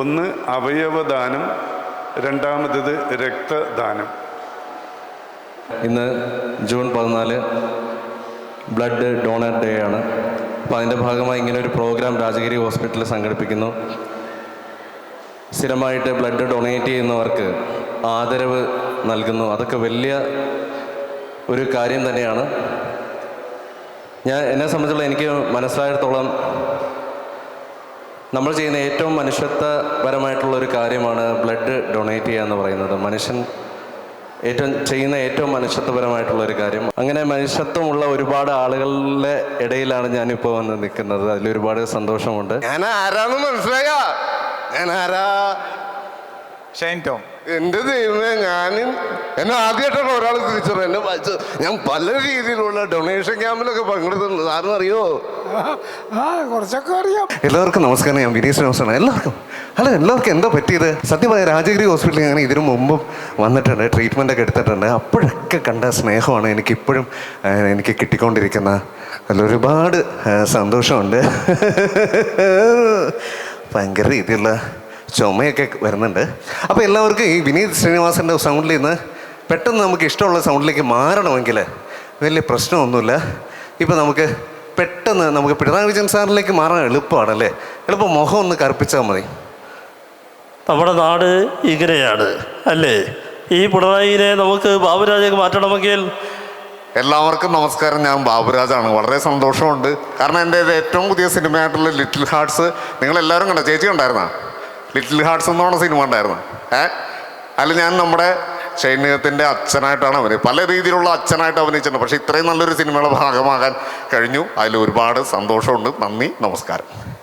ഒന്ന് അവയവദാനം രണ്ടാമത്തേത് രക്തദാനം. ഇന്ന് ജൂൺ പതിനാല് ബ്ലഡ് ഡോണർ ഡേ ആണ്. അപ്പോൾ അതിന്റെ ഭാഗമായി ഇങ്ങനെ ഒരു പ്രോഗ്രാം രാജഗിരി ഹോസ്പിറ്റലിൽ സംഘടിപ്പിക്കുന്നു. സ്ഥിരമായിട്ട് ബ്ലഡ് ഡൊണേറ്റ് ചെയ്യുന്നവർക്ക് ആദരവ് നൽകുന്നു. അതൊക്കെ വലിയ ഒരു കാര്യം തന്നെയാണ്. ഞാൻ എന്നെ സംബന്ധിച്ചുള്ള എനിക്ക് മനസ്സിലായിടത്തോളം നമ്മൾ ചെയ്യുന്ന ഏറ്റവും മനുഷ്യത്വപരമായിട്ടുള്ള ഒരു കാര്യമാണ് ബ്ലഡ് ഡൊണേറ്റ് ചെയ്യുക എന്ന് പറയുന്നത്. മനുഷ്യൻ ഏറ്റവും ചെയ്യുന്ന ഏറ്റവും മനുഷ്യത്വപരമായിട്ടുള്ള ഒരു കാര്യം. അങ്ങനെ മനുഷ്യത്വമുള്ള ഒരുപാട് ആളുകളുടെ ഇടയിലാണ് ഞാനിപ്പോൾ വന്ന് നിൽക്കുന്നത്. അതിൽ ഒരുപാട് സന്തോഷമുണ്ട്. ഞാൻ ആരാന്ന് മനസ്സിലായ? ഞാൻ ആരാ ഷൈൻ ടോം. എന്റെ ദൈവമേ ഞാൻ എന്നെ ആദ്യമായിട്ടാണ് ഒരാൾ തിരിച്ചറിയാം എന്നെ വായിച്ചത് ഞാൻ പല രീതിയിലുള്ള ഡൊണേഷൻ ക്യാമ്പിലൊക്കെ പങ്കെടുത്തിട്ടുണ്ട്. സാറിന് അറിയോ കുറച്ചൊക്കെ അറിയാം. എല്ലാവർക്കും നമസ്കാരം. ഞാൻ വിനീഷ് നമസ്കാരം എല്ലാവർക്കും. അല്ല എല്ലാവർക്കും എന്താ പറ്റിയത്? സത്യമായ രാജഗിരി ഹോസ്പിറ്റലിൽ ഞാൻ ഇതിനു മുമ്പും വന്നിട്ടുണ്ട് ട്രീറ്റ്മെന്റ് ഒക്കെ എടുത്തിട്ടുണ്ട്. അപ്പോഴൊക്കെ കണ്ട സ്നേഹമാണ് എനിക്ക് ഇപ്പോഴും എനിക്ക് കിട്ടിക്കൊണ്ടിരിക്കുന്ന. അതിലൊരുപാട് സന്തോഷമുണ്ട്. ഭയങ്കര രീതിയിലുള്ള ചുമയൊക്കെ വരുന്നുണ്ട്. അപ്പോൾ എല്ലാവർക്കും ഈ വിനീത് ശ്രീനിവാസന്റെ സൗണ്ടിൽ നിന്ന് പെട്ടെന്ന് നമുക്ക് ഇഷ്ടമുള്ള സൗണ്ടിലേക്ക് മാറണമെങ്കിൽ വലിയ പ്രശ്നമൊന്നുമില്ല. ഇപ്പോൾ നമുക്ക് പെട്ടെന്ന് നമുക്ക് പിണറായി വിജയൻ സാറിലേക്ക് മാറാൻ എളുപ്പമാണല്ലേ എളുപ്പം മുഖം ഒന്ന് കറുപ്പിച്ചാൽ മതി. നമ്മുടെ നാട് ഇങ്ങനെയാണ് അല്ലേ? ഈ പിണറായിനെ നമുക്ക് ബാബുരാജേക്ക് മാറ്റണമെങ്കിൽ എല്ലാവർക്കും നമസ്കാരം. ഞാൻ ബാബുരാജാണ്. വളരെ സന്തോഷമുണ്ട്. കാരണം എന്റെ ഏറ്റവും പുതിയ സിനിമയായിട്ടുള്ള ലിറ്റിൽ ഹാർട്സ് നിങ്ങളെല്ലാവരും കണ്ടോ ചേച്ചി ഉണ്ടായിരുന്ന ലിറ്റിൽ ഹാർട്സ് എന്ന് പറഞ്ഞ സിനിമ ഉണ്ടായിരുന്നു ഏ? അതിൽ ഞാൻ നമ്മുടെ ചൈനീയത്തിന്റെ അച്ഛനായിട്ടാണ് അവന് പല രീതിയിലുള്ള അച്ഛനായിട്ട് അഭിനയിച്ചിട്ടുണ്ട്. പക്ഷേ ഇത്രയും നല്ലൊരു സിനിമയുടെ ഭാഗമാകാൻ കഴിഞ്ഞു. അതിൽ ഒരുപാട് സന്തോഷമുണ്ട്. നന്ദി നമസ്കാരം.